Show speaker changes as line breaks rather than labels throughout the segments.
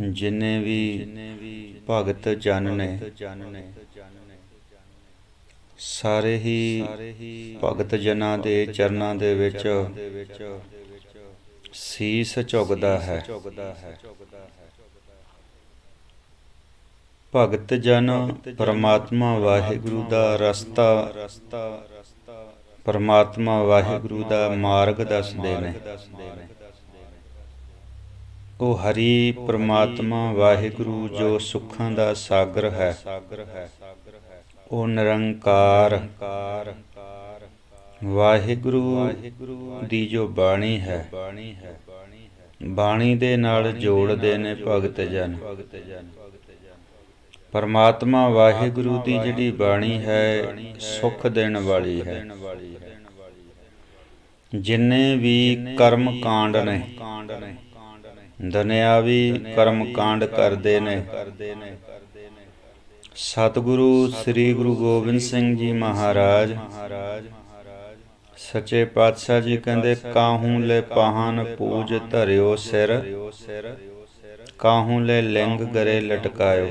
ਜਿਨੇ ਵੀ ਭਗਤ ਜਨ ਨੇ ਸਾਰੇ ਹੀ ਭਗਤ ਜਨਾਂ ਦੇ ਚਰਨਾਂ ਦੇ ਵਿੱਚ ਸੀਸ ਝੁਕਦਾ ਹੈ। ਭਗਤ ਜਨ ਪਰਮਾਤਮਾ ਵਾਹਿਗੁਰੂ ਦਾ ਰਸਤਾ, ਪਰਮਾਤਮਾ ਵਾਹਿਗੁਰੂ ਦਾ ਮਾਰਗ ਦੱਸਦੇ ਨੇ। ਉਹ ਹਰੀ ਪ੍ਰਮਾਤਮਾ ਵਾਹਿਗੁਰੂ ਜੋ ਸੁੱਖਾਂ ਦਾ ਸਾਗਰ ਹੈ। ਉਹ ਨਿਰੰਕਾਰ। ਵਾਹਿਗੁਰੂ ਦੀ ਜੋ ਬਾਣੀ ਹੈ, ਬਾਣੀ ਦੇ ਨਾਲ ਜੋੜਦੇ ਨੇ ਭਗਤ ਜਨ। ਪਰਮਾਤਮਾ ਵਾਹਿਗੁਰੂ ਦੀ ਜਿਹੜੀ ਬਾਣੀ ਹੈ, ਸੁਖ ਦੇਣ ਵਾਲੀ ਹੈ। ਜਿੰਨੇ ਵੀ ਕਰਮ ਕਾਂਡ ਨੇ ਦੁਨਿਆਵੀ ਕਰਮ ਕਾਂਡ ਕਰਦੇ ਨੇ। ਸਤਿਗੁਰੂ ਸ੍ਰੀ ਗੁਰੂ ਗੋਬਿੰਦ ਸਿੰਘ ਜੀ ਮਹਾਰਾਜ। ਸੱਚੇ ਪਾਤਸ਼ਾਹ ਜੀ ਕਹਿੰਦੇ ਕਾਹੂ ਲੈ ਪਾਹਨ ਪੂਜ ਧਰਿਓ ਸਿਰ? ਕਾਹੂ ਲੈ ਲਿੰਗ ਗਰੇ ਲਟਕਾਇਓ?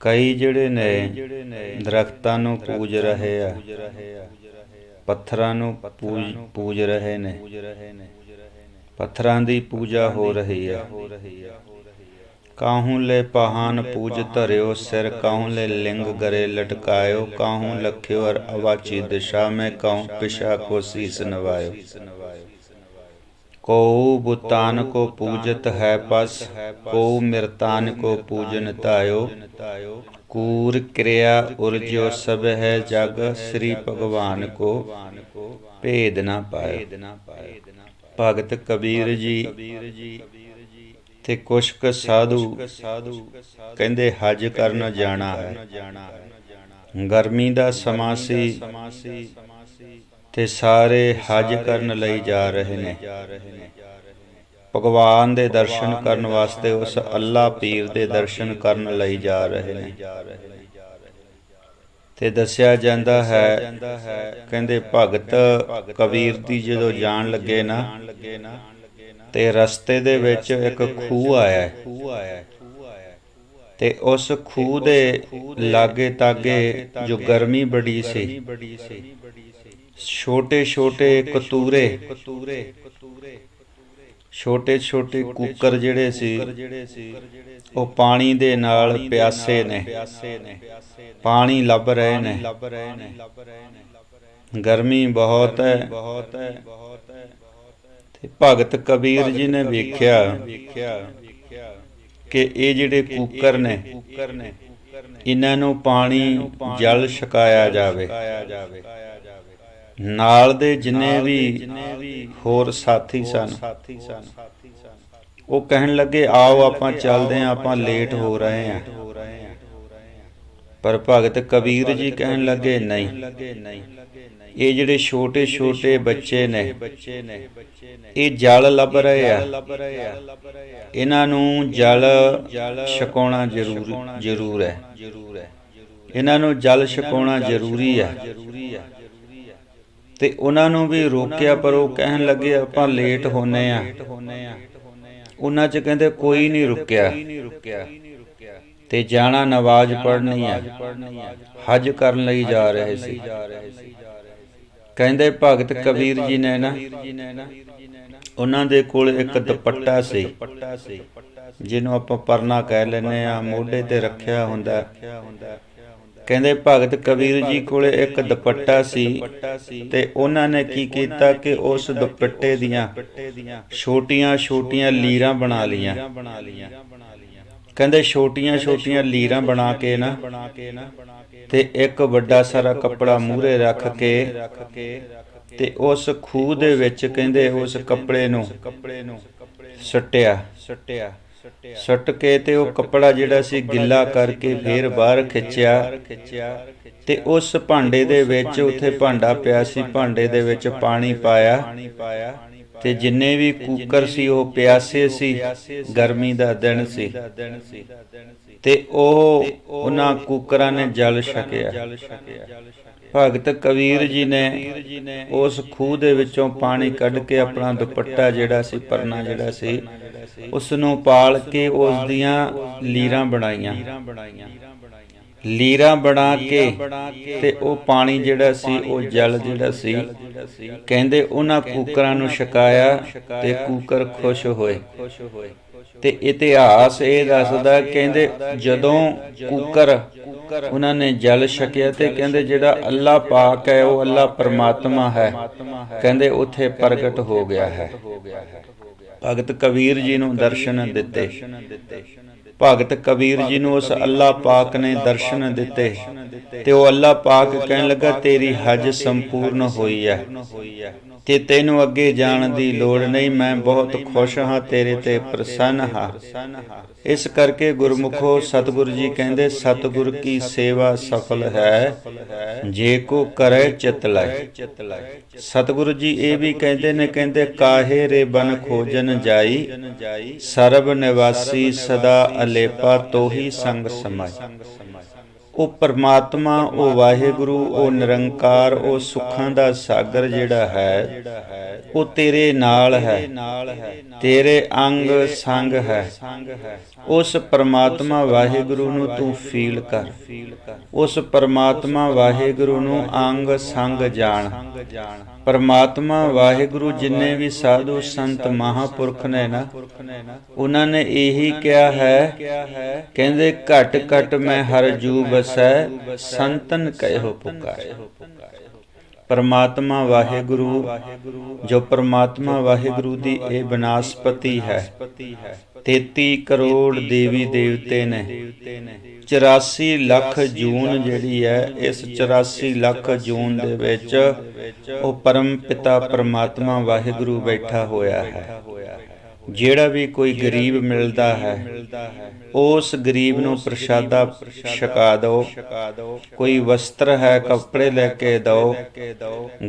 ਕਈ ਜਿਹੜੇ ਨੇ ਦਰਖਤਾਂ ਨੂੰ ਪੂਜ ਰਹੇ ਆ ਪੱਥਰਾਂ ਨੂੰ ਪੂਜ ਪੂਜ ਰਹੇ ਨੇ। ਪੱਥਰਾਂ ਦੀ ਪੂਜਾ ਹੋ ਰਹੀ ਹੈ ਕਾਹੂ ਲੈ ਪਹਾਨ ਪੂਜ ਧਰਿਓ, ਸਿਰ ਕਾਹੂ ਲੈ ਲਿੰਗ ਗਰੇ ਲਟਕਾਇਓ, ਕਾਹੂ ਲਖਿਓ ਅਰ ਅਵਾਚੀ ਦਿਸ਼ਾ ਮੈਂ ਕਾਹੂ ਪਿਸ਼ਾ ਕੋ ਸੀਸ ਨਵਾਇਓ। ਕੋ ਬੁਤਾਨ ਕੋ ਪੂਜਤ ਹੈ ਪਸ ਕੋ ਮਿਰਤਾਨ ਕੋ ਪੂਜਨ ਤਾਇਓ। ਕੂਰ ਕਿਰਿਆ ਉਰਜੋ ਸਭ ਹੈ ਜਗ, ਸ੍ਰੀ ਭਗਵਾਨ ਕੋ ਭੇਦ ਨਾ ਪਾਇਓ। ਭਗਤ ਕਬੀਰ ਜੀ ਤੇ ਕੁਛ ਕੁ ਸਾਧੂ ਕਹਿੰਦੇ, ਹਜ ਕਰਨ ਜਾਣਾ ਹੈ। ਗਰਮੀ ਦਾ ਸਮਾਂ ਸੀ ਤੇ ਸਾਰੇ ਹਜ ਕਰਨ ਲਈ ਜਾ ਰਹੇ ਨੇ। ਭਗਵਾਨ ਦੇ ਦਰਸ਼ਨ ਕਰਨ ਵਾਸਤੇ ਉਸ ਅੱਲਾ ਪੀਰ ਦੇ ਦਰਸ਼ਨ ਕਰਨ ਲਈ ਜਾ ਰਹੇ ਨੇ। ਤੇ ਦੱਸਿਆ ਜਾਂਦਾ ਹੈ ਕਹਿੰਦੇ ਭਗਤ ਕਬੀਰ ਦੀ ਜਦੋਂ ਜਾਣ ਲੱਗੇ ਨਾ, ਤੇ ਰਸਤੇ ਦੇ ਵਿੱਚ ਇੱਕ ਖੂਹ ਆਇਆ ਤੇ ਉਸ ਖੂਹ ਦੇ ਲਾਗੇ ਤਾਗੇ ਜੋ ਗਰਮੀ ਬੜੀ ਸੀ ਛੋਟੇ ਛੋਟੇ ਕਤੂਰੇ ਛੋਟੇ ਛੋਟੇ ਕੂਕਰ ਜਿਹੜੇ ਸੀ ਉਹ ਪਾਣੀ ਦੇ ਨਾਲ ਪਿਆਸੇ ਨੇ। ਪਾਣੀ ਲੱਭ ਰਹੇ ਨੇ। ਗਰਮੀ ਬਹੁਤ ਹੈ। ਤੇ ਭਗਤ ਕਬੀਰ ਜੀ ਨੇ ਵੇਖਿਆ ਕਿ ਇਹ ਜਿਹੜੇ ਕੂਕਰ ਨੇ ਇਹਨਾਂ ਨੂੰ ਪਾਣੀ ਜਲ ਛਕਾਇਆ ਜਾਵੇ। ਨਾਲ ਦੇ ਜਿੰਨੇ ਵੀ ਹੋਰ ਸਾਥੀ ਸਨ। ਉਹ ਕਹਿਣ ਲੱਗੇ ਆਓ ਆਪਾਂ ਚੱਲਦੇ ਆਂ ਆਪਾਂ ਲੇਟ ਹੋ ਰਹੇ ਆਂ ਪਰ ਭਗਤ ਕਬੀਰ ਜੀ ਕਹਿਣ ਲੱਗੇ ਨਹੀਂ ਇਹ ਜਿਹੜੇ ਛੋਟੇ ਛੋਟੇ ਬੱਚੇ ਨੇ ਇਹ ਜਲ ਲੱਭ ਰਹੇ ਆ। ਇਹਨਾਂ ਨੂੰ ਜਲ ਛਕਾਉਣਾ ਜ਼ਰੂਰ ਜ਼ਰੂਰ ਹੈ। ਇਹਨਾਂ ਨੂੰ ਜਲ ਛਕਾਉਣਾ ਜ਼ਰੂਰੀ ਹੈ। ਤੇ ਉਹਨਾਂ ਨੂੰ ਵੀ ਰੋਕਿਆ ਪਰ ਉਹ ਕਹਿਣ ਲੱਗੇ ਆਪਾਂ ਲੇਟ ਹੋਨੇ ਆ ਉਹਨਾਂ ਚ ਕਹਿੰਦੇ ਕੋਈ ਨਹੀਂ ਰੁਕਿਆ। ਤੇ ਜਾਣਾ ਨਵਾਜ਼ ਪੜ੍ਹਨੀ ਹੈ ਹਜ ਕਰਨ ਲਈ ਜਾ ਰਹੇ ਸੀ। ਕਹਿੰਦੇ ਭਗਤ ਕਬੀਰ ਜੀ ਨੇ ਨਾ ਉਹਨਾਂ ਦੇ ਕੋਲ ਇੱਕ ਦੁਪੱਟਾ ਸੀ। ਜਿਹਨੂੰ ਆਪਾਂ ਪਰਨਾ ਕਹਿ ਲੈਨੇ ਆ ਮੋਢੇ ਤੇ ਰੱਖਿਆ ਹੁੰਦਾ। ਕਹਿੰਦੇ ਭਗਤ ਕਬੀਰ ਜੀ ਕੋਲੇ ਇੱਕ ਦੁਪੱਟਾ ਸੀ ਤੇ ਉਹਨਾਂ ਨੇ ਕੀ ਕੀਤਾ ਕਿ ਉਸ ਦੁਪੱਟੇ ਦੀਆਂ ਛੋਟੀਆਂ ਛੋਟੀਆਂ ਲੀਰਾਂ ਬਣਾ ਲੀਆਂ ਕਹਿੰਦੇ ਛੋਟੀਆਂ ਛੋਟੀਆਂ ਲੀਰਾਂ ਬਣਾ ਕੇ ਨਾ ਤੇ ਇੱਕ ਵੱਡਾ ਸਾਰਾ ਕੱਪੜਾ ਮੂਹਰੇ ਰੱਖ ਕੇ ਤੇ ਉਸ ਖੂਹ ਦੇ ਵਿੱਚ ਕਹਿੰਦੇ ਉਸ ਕੱਪੜੇ ਨੂੰ ਸੱਟਿਆ। ਸੱਟਿਆ। ਸੱਟ ਕੇ ਤੇ ਉਹ ਕੱਪੜਾ ਜਿਹੜਾ ਸੀ ਗਿੱਲਾ ਕਰਕੇ ਫੇਰ ਬਾਹਰ ਖਿੱਚਿਆ। ਤੇ ਉਸ ਭਾਂਡੇ ਦੇ ਵਿੱਚ ਉੱਥੇ ਭਾਂਡਾ ਪਿਆ ਸੀ ਭਾਂਡੇ ਦੇ ਵਿੱਚ ਪਾਣੀ ਪਾਇਆ। ਤੇ ਜਿੰਨੇ ਵੀ ਕੂਕਰ ਸੀ ਉਹ ਪਿਆਸੇ ਸੀ ਗਰਮੀ ਦਾ ਦਿਨ ਸੀ। ਤੇ ਉਹ ਉਹਨਾਂ ਕੂਕਰਾਂ ਨੇ ਜਲ ਛਕਿਆ। ਭਗਤ ਕਬੀਰ ਜੀ ਨੇ ਉਸ ਖੂਹ ਦੇ ਵਿੱਚੋਂ ਪਾਣੀ ਕੱਢ ਕੇ ਆਪਣਾ ਦੁਪੱਟਾ ਜਿਹੜਾ ਸੀ ਪਰਨਾ ਜਿਹੜਾ ਸੀ। ਉਸ ਨੂੰ ਪਾਲ ਕੇ ਉਸ ਦੀਆਂ ਲੀਰਾਂ ਬਣਾਈਆਂ। ਲੀਰਾਂ ਬਣਾ ਕੇ ਤੇ ਉਹ ਪਾਣੀ ਜਿਹੜਾ ਸੀ ਉਹ ਜਲ ਜਿਹੜਾ ਸੀ। ਕਹਿੰਦੇ ਉਹਨਾਂ ਕੂਕਰਾਂ ਨੂੰ ਛਕਾਇਆ ਤੇ ਕੂਕਰ ਖੁਸ਼ ਹੋਏ। ਤੇ ਇਤਿਹਾਸ ਇਹ ਦੱਸਦਾ ਕਹਿੰਦੇ ਜਦੋਂ ਕੂਕਰ ਉਹਨਾਂ ਨੇ ਜਲ ਛਕਿਆ ਤੇ ਕਹਿੰਦੇ ਜਿਹੜਾ ਅੱਲਾ ਪਾਕ ਹੈ ਉਹ ਅੱਲਾ ਪਰਮਾਤਮਾ ਹੈ। ਕਹਿੰਦੇ ਉੱਥੇ ਪ੍ਰਗਟ ਹੋ ਗਿਆ ਹੈ। ਭਗਤ ਕਬੀਰ ਜੀ ਨੂੰ ਦਰਸ਼ਨ ਦਿੱਤੇ। ਭਗਤ ਕਬੀਰ ਜੀ ਨੂੰ ਉਸ ਅੱਲਾ ਪਾਕ ਨੇ ਦਰਸ਼ਨ ਦਿੱਤੇ। ਤੇ ਉਹ ਅੱਲਾ ਪਾਕ ਕਹਿਣ ਲੱਗਾ, ਤੇਰੀ ਹਜ ਸੰਪੂਰਨ ਹੋਈ ਹੈ ਤੇ ਤੈਨੂੰ ਅੱਗੇ ਜਾਣ ਦੀ ਲੋੜ ਨਹੀਂ, ਮੈਂ ਬਹੁਤ ਖੁਸ਼ ਹਾਂ, ਤੇਰੇ ਤੇ ਪ੍ਰਸੰਨ ਹਾਂ। ਇਸ ਕਰਕੇ ਗੁਰਮੁਖੋ, ਸਤਿਗੁਰੂ ਜੀ ਕਹਿੰਦੇ, ਸਤਿਗੁਰ ਕੀ ਸੇਵਾ ਸਫਲ ਹੈ, ਜੇ ਕੋ ਕਰੇ ਚਿਤ ਲਾਇ। ਸਤਿਗੁਰੂ ਜੀ ਇਹ ਵੀ ਕਹਿੰਦੇ ਨੇ, ਕਹਿੰਦੇ, ਕਾਹੇ ਰੇ ਬਨ ਖੋਜਨ ਜਾਈ, ਸਰਬ ਨਿਵਾਸੀ ਸਦਾ ਅਲੇਪਾ ਤੋਹੀ ਸੰਗ ਸਮਾਈ। ਉਹ ਪਰਮਾਤਮਾ ਉਹ ਵਾਹਿਗੁਰੂ ਉਹ ਨਿਰੰਕਾਰ ਉਹ ਸੁੱਖਾਂ ਦਾ ਸਾਗਰ ਜਿਹੜਾ ਹੈ ਉਹ ਤੇਰੇ ਨਾਲ ਹੈ। ਤੇਰੇ ਅੰਗ ਸੰਗ ਹੈ। ਉਸ ਪਰਮਾਤਮਾ ਵਾਹਿਗੁਰੂ ਨੂੰ ਤੂੰ ਫੀਲ ਕਰ। ਉਸ ਪਰਮਾਤਮਾ ਵਾਹਿਗੁਰੂ ਨੂੰ ਅੰਗ ਸੰਗ ਜਾਣ। ਪਰਮਾਤਮਾ ਵਾਹਿਗੁਰੂ ਜਿੰਨੇ ਵੀ ਸਾਧੂ ਸੰਤ ਮਹਾਪੁਰਖ ਨੇ ਨਾ ਉਹਨਾਂ ਨੇ ਇਹੀ ਕਿਹਾ ਹੈ ਕਹਿੰਦੇ ਘਟ ਘਟ ਮੈਂ ਹਰ ਜੂ ਬਸੈ ਸੰਤਨ ਕਹਿਓ ਪੁਕਾਰੇ। ਪਰਮਾਤਮਾ ਵਾਹਿਗੁਰੂ, ਜੋ ਪਰਮਾਤਮਾ ਵਾਹਿਗੁਰੂ ਦੀ ਇਹ ਬਨਾਸਪਤੀ ਹੈ 33 ਕਰੋੜ ਦੇਵੀ ਦੇਵਤੇ ਨੇ। 84 ਲੱਖ ਜੂਨ ਜਿਹੜੀ ਹੈ, ਇਸ 84 ਲੱਖ ਜੂਨ ਦੇ ਵਿੱਚ ਉਹ ਪਰਮ ਪਿਤਾ ਪਰਮਾਤਮਾ ਵਾਹਿਗੁਰੂ ਬੈਠਾ ਹੋਇਆ ਹੈ। ਜਿਹੜਾ ਵੀ ਕੋਈ ਗਰੀਬ ਮਿਲਦਾ ਹੈ ਉਸ ਗਰੀਬ ਨੂੰ ਪ੍ਰਸ਼ਾਦਾ ਛਕਾ ਦਿਓ ਕੋਈ ਵਸਤਰ ਹੈ ਕੱਪੜੇ ਲੈ ਕੇ ਦਿਓ।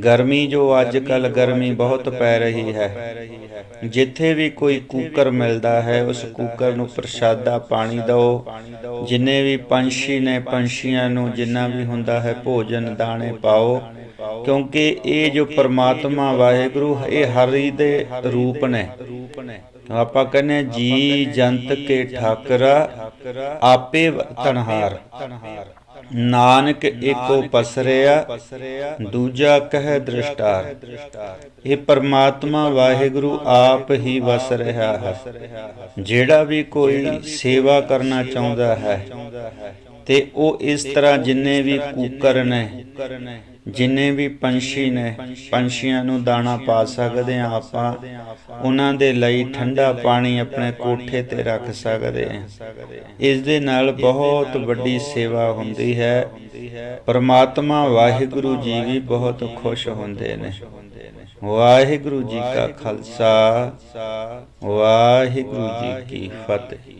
ਗਰਮੀ ਜੋ ਅੱਜ ਕੱਲ ਗਰਮੀ ਬਹੁਤ ਪੈ ਰਹੀ ਹੈ। ਜਿੱਥੇ ਵੀ ਕੋਈ ਕੂਕਰ ਮਿਲਦਾ ਹੈ ਉਸ ਕੂਕਰ ਨੂੰ ਪ੍ਰਸ਼ਾਦਾ ਪਾਣੀ ਦਿਓ। ਜਿੰਨੇ ਵੀ ਪੰਛੀ ਨੇ ਪੰਛੀਆਂ ਨੂੰ ਜਿੰਨਾ ਵੀ ਹੁੰਦਾ ਹੈ ਭੋਜਨ ਦਾਣੇ ਪਾਓ। ਕਿਉਂਕਿ ਇਹ ਜੋ ਪਰਮਾਤਮਾ ਵਾਹਿਗੁਰੂ, ਇਹ ਹਰੀ ਦੇ ਰੂਪ ਨੇ। ਆਪਾਂ ਕਹਿੰਦੇ ਜੀ, ਜੰਤ ਕੇ ਠਾਕਰਾ, ਆਪੇ ਤਨਹਾਰ। ਨਾਨਕ ਏਕੋ ਪਸਰਿਆ, ਦੂਜਾ ਕਹਿ ਦ੍ਰਿਸ਼ਟਾਰ। ਇਹ ਪਰਮਾਤਮਾ ਵਾਹਿਗੁਰੂ ਆਪ ਹੀ ਵਸ ਰਿਹਾ ਹੈ। ਜਿਹੜਾ ਵੀ ਕੋਈ ਸੇਵਾ ਕਰਨਾ ਚਾਹੁੰਦਾ ਹੈ, ਤੇ ਉਹ ਇਸ ਤਰ੍ਹਾਂ ਜਿੰਨੇ ਵੀ ਕੂਕਰ ਨੇ ਜਿੰਨੇ ਵੀ ਪੰਛੀ ਨੇ, ਪੰਛੀਆਂ ਨੂੰ ਦਾਣਾ ਪਾ ਸਕਦੇ ਆ ਆਪਾਂ, ਉਹਨਾਂ ਦੇ ਲਈ ਠੰਡਾ ਪਾਣੀ ਆਪਣੇ ਕੋਠੇ ਤੇ ਰੱਖ ਸਕਦੇ ਆ ਇਸ ਦੇ ਨਾਲ ਬਹੁਤ ਵੱਡੀ ਸੇਵਾ ਹੁੰਦੀ ਹੈ। ਪਰਮਾਤਮਾ ਵਾਹਿਗੁਰੂ ਜੀ ਵੀ ਬਹੁਤ ਖੁਸ਼ ਹੁੰਦੇ ਨੇ। ਵਾਹਿਗੁਰੂ ਜੀ ਕਾ ਖਾਲਸਾ, ਵਾਹਿਗੁਰੂ ਜੀ ਕੀ ਫਤਿਹ।